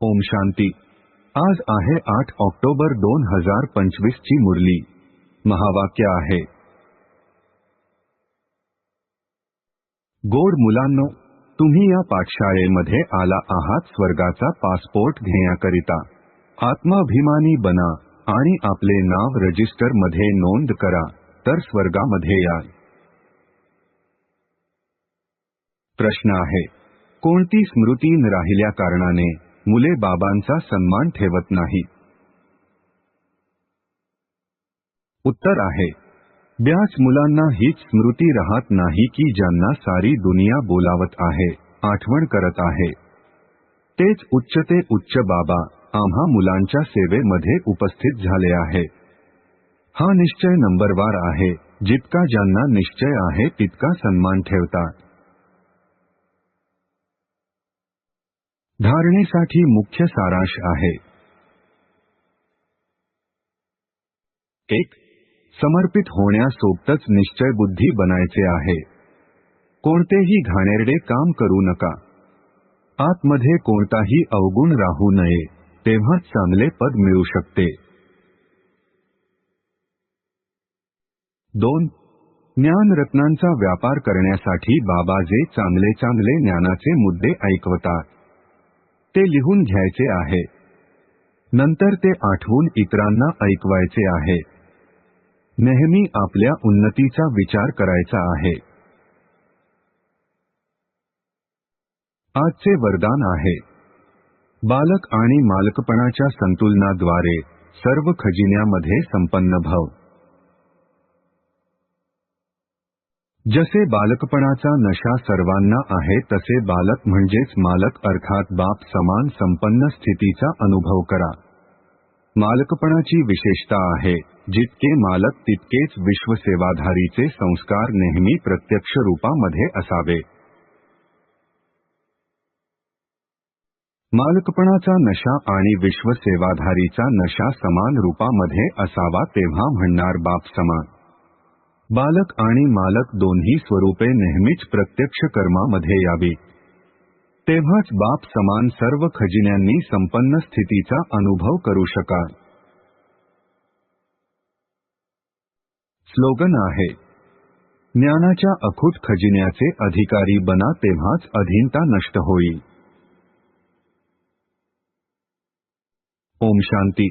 ओम शांती. आज आहे आठ ऑक्टोबर दोन हजार पंचवीस ची मुरली. महावाक्य आहे. गोड मुलांनो तुम्ही या पाठशाळेमध्ये आला आहात स्वर्गाचा पासपोर्ट घेण्याकरिता. आत्माभिमानी बना आणि आपले नाव रजिस्टरमध्ये नोंद करा तर स्वर्गामध्ये याल. प्रश्न आहे कोणती स्मृती न राहिल्या कारणाने? मुले बाबांचा सन्मान ठेवत नाही. उत्तर आहे, ब्याच मुलांना हीच स्मृती राहत नाही की ज्यांना सारी दुनिया बोलावत आहे, आठवण करत आहे. तेच उच्च ते उच्च बाबा, आम्हा मुलांच्या सेवेमध्ये उपस्थित झाले आहे. हा निश्चय नंबरवार आहे, जितका ज्यांना निश्चय आहे तितका सन्मान ठेवतात धारणेसाठी मुख्य सारांश आहे. एक समर्पित होण्यासोबतच निश्चय बुद्धी बनायचे आहे. कोणतेही घाणेरडे काम करू नका. आतमध्ये कोणताही अवगुण राहू नये तेव्हाच चांगले पद मिळू शकते. दोन ज्ञानरत्नांचा व्यापार करण्यासाठी बाबा जे चांगले चांगले ज्ञानाचे मुद्दे ऐकवतात. ते लिहून घ्यायचे आहे. नंतर ते आठवून इतरांना ऐकवायचे आहे. नेहमी आपल्या उन्नतीचा विचार करायचा आहे. आजचे वरदान आहे. बालक आणि मालकपणाच्या संतुलनाद्वारे सर्व खजिन्यामध्ये संपन्न भव. जसे बालकपणाचा नशा सर्वांना आहे तसे बालक म्हणजेच मालक अर्थात बाप समान संपन्न स्थितीचा अनुभव करा. मालकपणाची विशेषता आहे जितके मालक तितकेच विश्वसेवाधारीचे संस्कार नेहमी प्रत्यक्ष रूपामध्ये असावे. मालकपणाचा नशा आणि विश्वसेवाधारीचा नशा समान रूपामध्ये असावा तेव्हा म्हणणार बाप समान. बालक आणि मालक दोन्ही स्वरूपे नेहमीच प्रत्यक्ष कर्मामध्ये यावी. तेव्हाच बाप समान सर्व खजिन्यांनी संपन्न स्थितीचा अनुभव करू शकाल. स्लोगन आहे ज्ञानाच्या अखूट खजिन्याचे अधिकारी बना तेव्हाच अधीनता नष्ट होईल. ओम शांती.